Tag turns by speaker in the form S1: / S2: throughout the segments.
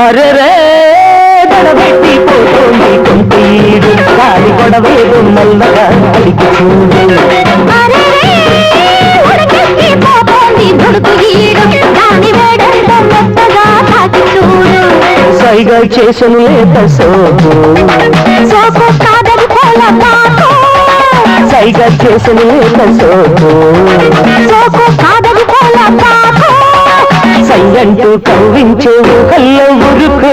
S1: अरे కాలి గొడవేదు నల్లగా అడిగి చూడు సైగా చేసను లేత సోపు సైగా చేసను లేత సోపు కవ్వించే కళ్ళ ఉరుకు.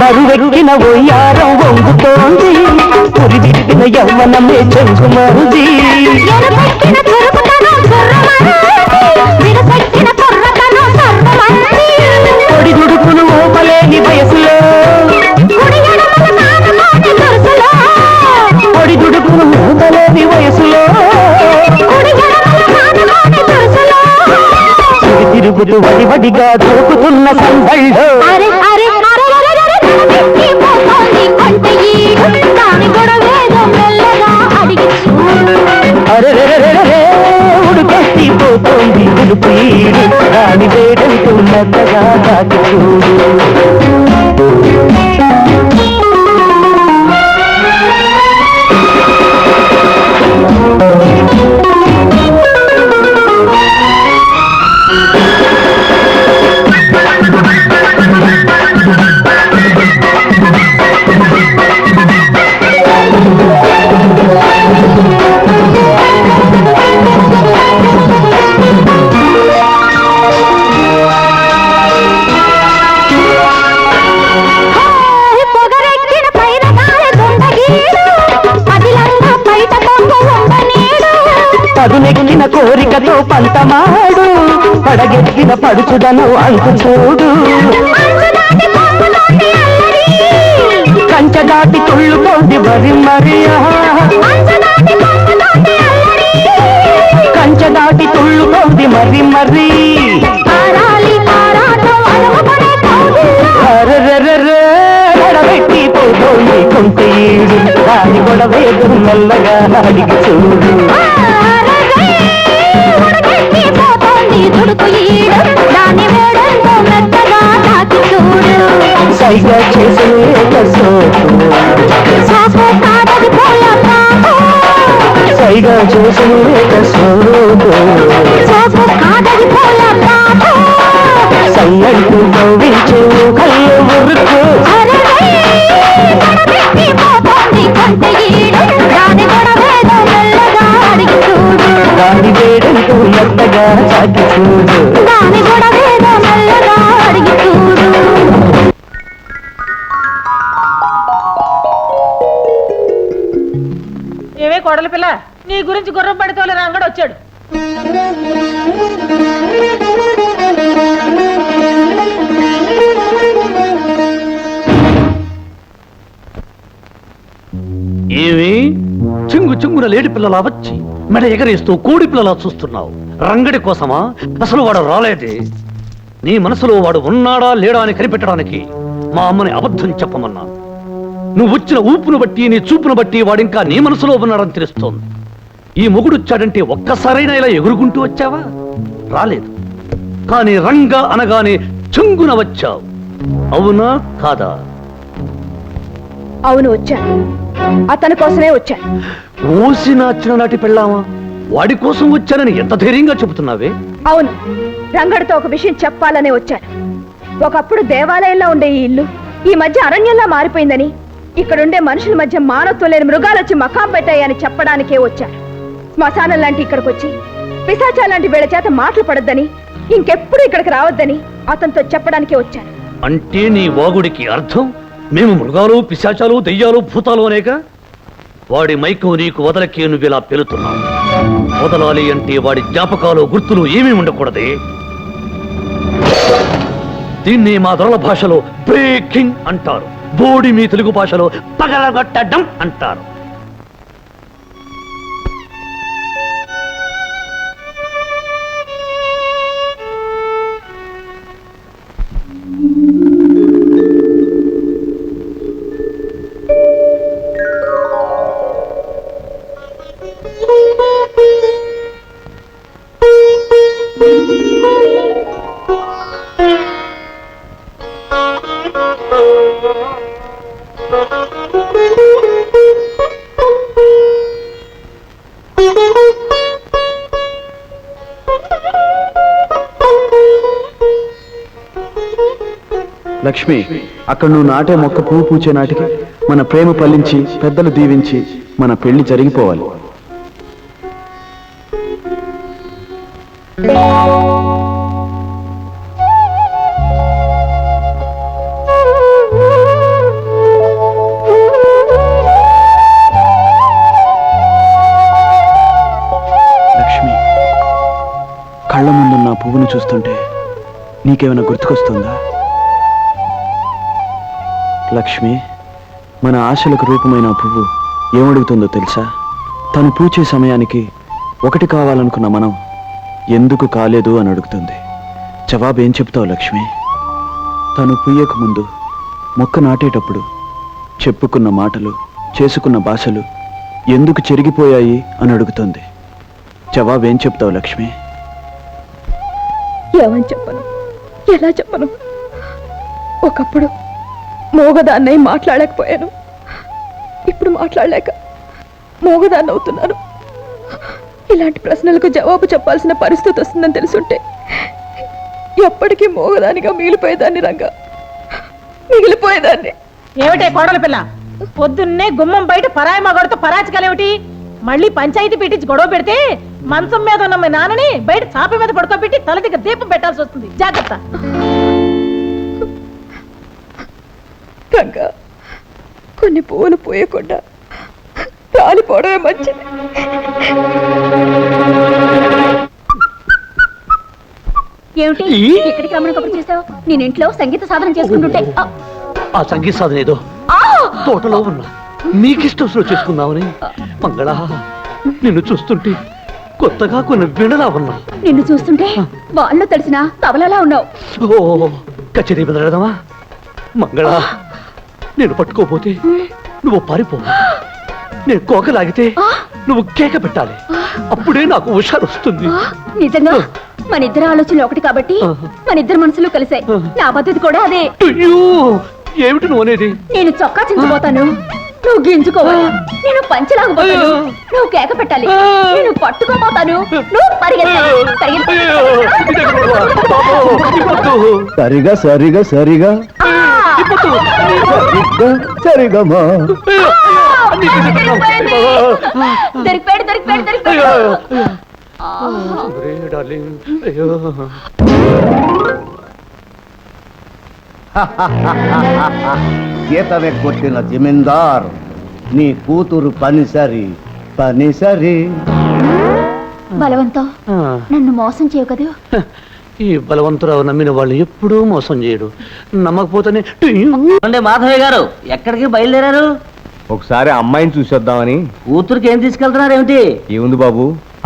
S1: బరువెక్కిన ఒయ్యారం వంగుతోంది పురిదిరిగిన యవ్వనమే చెంగుమంది
S2: ఎనపెట్టిన చురుకుతనం చుర్రమంది. విరపెట్టిన కుర్రతనం సర్వమంది.
S1: పొడి దుడుకులు ఓపలేని వయసులో
S2: కుడి ఎడమల కానుకోని దురుసులో.
S1: పొడి దుడుకులు ఓపలేని వయసులో తిరుగుతూ వడివడిగా దూకుతున్న సందళ్ళో
S2: తలుపు దాని
S1: వేడంటూ మెత్తగా తాకి చూడు. పదునెక్కిన కోరికతో పంతమాడు పడగెత్తిన పడుచుదను అంకు చూడు
S2: కంచదాటి పొంగుతోంది అల్లరి.
S1: కంచె మరియా
S2: కంచదాటి పొంగుతోంది అల్లరి.
S1: మరి మరి
S2: ఆరాలి ఆరాటం అలుముకునే కౌగిల్లో.
S1: కొంత ఈడు దాని మెల్లగా అడిగి చూడు పైగా చేసిన పైగా సోపు
S2: సోపు కాదది
S1: చేసిన సయ్యంటూ కళ్ళు
S2: దాని
S1: వేడంటూ మెత్తగా చూడు.
S3: కోడలి పిల్ల నీ గురించి గుర్రం పడితోలే రాంగడు వచ్చాడు.
S4: ఏమి? చింగు చింగున లేడి పిల్లలా వచ్చి మెడ ఎగరేస్తూ కోడి పిల్లలా చూస్తున్నావు. రంగడి కోసమా? అసలు వాడు రాలేదే. నీ మనసులో వాడు ఉన్నాడా లేడా అని కనిపెట్టడానికి మా అమ్మని అబద్ధం చెప్పమన్నాను. నువ్వు వచ్చిన ఊపును బట్టి నీ చూపును బట్టి వాడింకా నీ మనసులో ఉన్నాడని తెలుస్తోంది. ఈ మొగుడొచ్చాడంటే ఒక్కసారైనా ఇలా ఎగురుకుంటూ వచ్చావా? రాలేదు. కానీ రంగ అనగానే చుంగున వచ్చావు. అవునా కాదా?
S5: అవును వచ్చాను అతని కోసమే వచ్చాను
S4: ఓసిన చిన్ననాటి పెళ్ళామా? వాడి కోసం వచ్చానని ఎంత ధైర్యంగా చెబుతున్నావే?
S5: అవును రంగడితో ఒక విషయం చెప్పాలనే వచ్చాను. ఒకప్పుడు దేవాలయంలో ఉండే ఈ ఇల్లు ఈ మధ్య అరణ్యంలా మారిపోయిందని ఇక్కడుండే మనుషుల మధ్య మానవత్వం లేని మృగాలు వచ్చి మకాం పెట్టాయని చెప్పడానికే వచ్చారు. శ్మశానం లాంటి ఇక్కడికి వచ్చి పిశాచా లాంటి వీళ్ళ చేత మాటలు పడొద్దని ఇంకెప్పుడు ఇక్కడికి రావద్దని అతనితో చెప్పడానికే వచ్చాను
S4: అంటే నీ వాగుడికి అర్థం? మేము మృగాలు పిశాచాలు దెయ్యాలు భూతాలు అనేక? వాడి మైకం నీకు వదలకే నువ్వు ఇలా పెలుతున్నావు. వదలాలి అంటే వాడి జ్ఞాపకాలు గుర్తులు ఏమీ ఉండకూడదే. దీన్ని మా దొరల భాషలో బ్రేకింగ్ అంటారు. బోడి మీ తెలుగు భాషలో పగలగొట్టడం అంటారు.
S6: లక్ష్మి అక్కడ నువ్వు నాటే మొక్క పువ్వు పూచే నాటికి మన ప్రేమ ఫలించి పెద్దలు దీవించి మన పెళ్ళి జరిగిపోవాలి. లక్ష్మి కళ్ళ ముందున్న పువ్వును చూస్తుంటే నీకేమైనా గుర్తుకొస్తుందా? లక్ష్మి మన ఆశలకు రూపమైన పువ్వు ఏమడుగుతుందో తెలుసా? తను పూచే సమయానికి ఒకటి కావాలనుకున్న మనం ఎందుకు కాలేదు అని అడుగుతుంది. జవాబు ఏం చెప్తావు లక్ష్మి? తను పుయ్యక ముందు మొక్క నాటేటప్పుడు చెప్పుకున్న మాటలు చేసుకున్న భాషలు ఎందుకు చెరిగిపోయాయి అని అడుగుతుంది. జవాబు ఏం చెప్తావు లక్ష్మి?
S5: ఏమని చెప్పను? ఎలా చెప్పను? ఒకప్పుడు మోగదాన్నై మాట్లాడలేకపోయాను. ఇప్పుడు మాట్లాడలేక మోగదాన్ని అవుతున్నాను ఇలాంటి ప్రశ్నలకు జవాబు చెప్పాల్సిన పరిస్థితి వస్తుందని తెలుసుంటే ఎప్పటికీ మోగదానిగా మిగిలిపోయేదాన్ని రంగా. మిగిలిపోయేదాన్ని.
S3: ఏమిటే కోడల పిల్ల? పొద్దున్నే గుమ్మం బయట పరాయి మగడితో పరాచికలేమిటి? మళ్ళీ పంచాయతీ పెట్టించి గొడవ పెడితే మంచం మీద ఉన్న మీ నాన్నని బయట చాప మీద పడుకోబెట్టి తల దగ్గర దీపం పెట్టాల్సి వస్తుంది. జాగ్రత్త.
S5: రంగా కొన్ని పువ్వులు పోయకుండా రాలిపోవడమే మంచిది.
S7: ఏమిటి? ఎక్కడికి రమ్మని కబురు చేసావు నేను ఇంట్లో సంగీత సాధన చేసుకుంటుంటే ఆ,
S4: ఆ సంగీత సాధన ఏదో తోటలో ఉన్నా నీకిష్టం చేసుకుందామని మంగళ నిన్ను చూస్తుంటే కొత్తగా కొన్ని వినలా ఉన్నా
S7: నిన్ను చూస్తుంటే వాళ్ళు తెలిసిన తబలలా ఉన్నావు.
S4: ఓ కచేరీ బెదరదమా మంగళ నేను పట్టుకోపోతే నువ్వు పారిపో. నేను కోకలాగితే నువ్వు కేక పెట్టాలి. అప్పుడే నాకు హుషారు వస్తుంది
S7: నిజంగా? మన ఇద్దరు ఆలోచనలు ఒకటి కాబట్టి మన ఇద్దరు మనసులు కలిసాయి. నా పద్ధతి కూడా అదే.
S4: అయ్యో! ఏమిటి నువ్వు అనేది?
S7: నేను చొక్కా చించిపోతాను నువ్వు గింజుకోవాలి. నేను పంచలాగపోతాను
S4: అయ్యో.
S7: నువ్వు కేక పెట్టాలి. నేను పట్టుకోపోతాను నువ్వు పరిగెత్తాలి.
S6: సరిగా సరిగా సరిగా. సరిగమా.
S7: దొరికిపోయాడు
S8: కొట్టిన జమీందార్ నీ కూతురు పనిసరి పనిసరి.
S7: బలవంతం నన్ను మోసం చేయవు కదూ
S4: ఈ బలవంతురావు నమ్మిన వాళ్ళు ఎప్పుడూ మోసం చేయడు. నమ్మకపోతేనే
S9: అంటే మాధవయ్య గారు ఎక్కడికి బయలుదేరారు?
S10: ఒకసారి అమ్మాయిని చూసొద్దామని.
S9: కూతురికి ఏం తీసుకెళ్తున్నారు ఏమిటి?
S10: ఏముంది బాబు?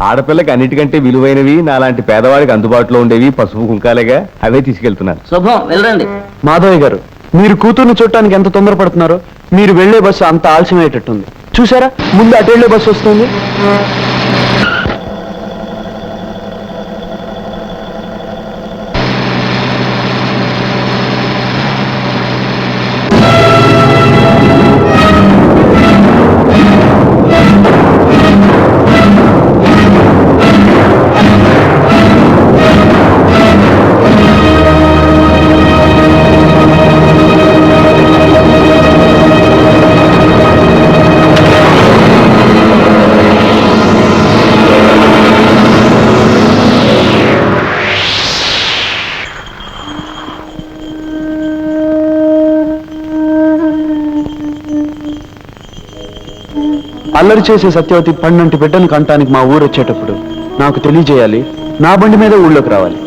S10: ఆడపిల్లకి అన్నిటికంటే విలువైనవి నాలాంటి పేదవాడికి అందుబాటులో ఉండేవి పసుపు కుంకాలేగా అవే తీసుకెళ్తున్నాను
S9: శుభం వెళ్ళండి.
S6: మాధవయ్య గారు మీరు కూతుర్ని చూడటానికి ఎంత తొందరపడుతున్నారో మీరు వెళ్ళే బస్సు అంత ఆలస్యమయ్యేటట్టుంది. చూసారా ముందు అటు వెళ్ళే బస్సు వస్తుంది. అల్లరి చేసే సత్యవతి పన్నంటి బిడ్డను కంటానికి మా ఊరు వచ్చేటప్పుడు నాకు తెలియజేయాలి. నా బండి మీద ఊళ్ళోకి రావాలి.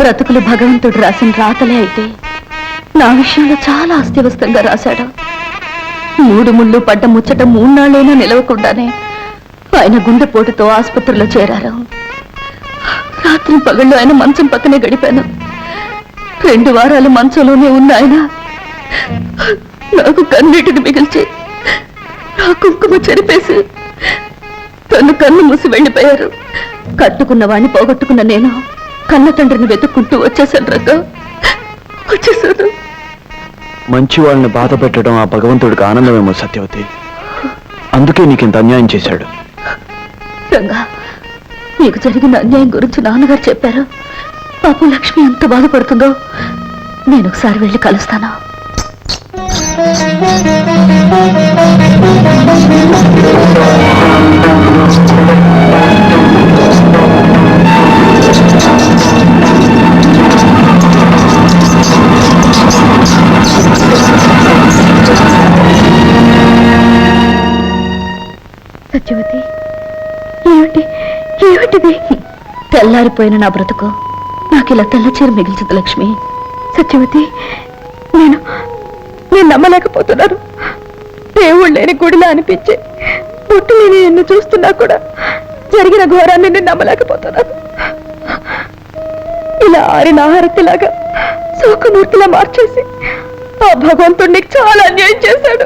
S11: బ్రతుకులు భగవంతుడు రాసిన రాతలే అయితే నా విషయంలో చాలా అస్తవ్యస్తంగా రాశాడు. మూడు ముళ్ళు పడ్డ ముచ్చట మూన్నాళ్ళైనా నిలవకుండానే ఆయన గుండెపోటుతో ఆసుపత్రిలో చేరారు. రాత్రి పగళ్ళు ఆయన మంచం పక్కనే గడిపాను. రెండు వారాలు మంచంలోనే ఉన్న ఆయన నాకు కన్నీటిని మిగిల్చి నా కుంకుమ చెరిపేసి తను కన్ను మూసి వెళ్ళిపోయారు. కట్టుకున్న వాణ్ణి పోగొట్టుకున్న నేను కన్న తండ్రిని వెతుక్కుంటూ వచ్చేసాను రంగా వచ్చేసాను
S6: మంచి వాళ్ళని బాధ పెట్టడం ఆ భగవంతుడికి ఆనందమేమో సత్యవతి. అందుకే నీకింత అన్యాయం చేశాడు.
S11: రంగా నీకు జరిగిన అన్యాయం గురించి నాన్నగారు చెప్పారు. పాపం లక్ష్మి ఎంత బాధపడుతుందో నేను ఒకసారి వెళ్ళి కలుస్తాను. పోయిన నా బ్రతుకు. నాకు ఇలా తెల్లచీర మిగిల్చదు లక్ష్మి. సత్యవతి నేను నేను నమ్మలేకపోతున్నాను. దేవుడు లేని గుడిలా అనిపించే పుట్టి నేను ఎన్ను చూస్తున్నా కూడా జరిగిన ఘోరాన్ని నేను నమ్మలేకపోతున్నాను. ఇలా ఆరిన ఆహారతిలాగా శోకమూర్తిలా మార్చేసి ఆ భగవంతుడు నీకు చాలా అన్యాయం చేశాడు.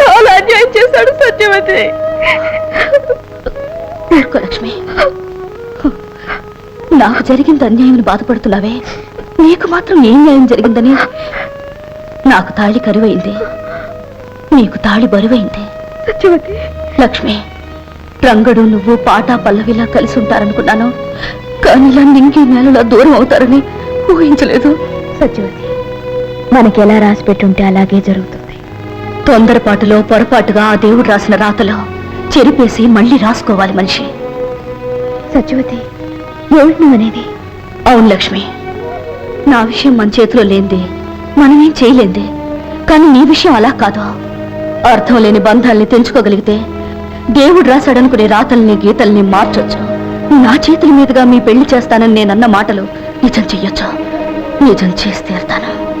S11: చాలా అన్యాయం చేశాడు సత్యవతి. లక్ష్మి. నాకు జరిగింది అన్యాయం బాధపడుతున్నావే? నీకు మాత్రం ఏం న్యాయం జరిగిందని? నాకు తాళి కరువైంది. నీకు తాళి బరువైంది. లక్ష్మి రంగడు నువ్వు పాట పల్లవిలా కలిసి ఉంటారనుకున్నాను. కానీ ఇలా నింగి నేలలా దూరం అవుతారని ఊహించలేదు. సత్యవతి మనకి ఎలా రాసి పెట్టుంటే అలాగే జరుగుతుంది. తొందరపాటులో పొరపాటుగా ఆ దేవుడు రాసిన రాతలో చెరిపేసి మళ్ళీ రాసుకోవాలి మనిషి. సత్యవతి ఏమిటి అనేది అవును లక్ష్మి. నా విషయం మన చేతిలో లేంది మనమేం చేయలేంది. కానీ నీ విషయం అలా కాదు. అర్థం లేని బంధాల్ని తెంచుకోగలిగితే దేవుడు రాశాడనుకునే రాతల్ని గీతల్ని మార్చొచ్చు. నా చేతుల మీదుగా మీ పెళ్ళి చేస్తానని నేనన్న మాటలు నిజం చెయ్యొచ్చు. నిజం చేసి తీరుతాను.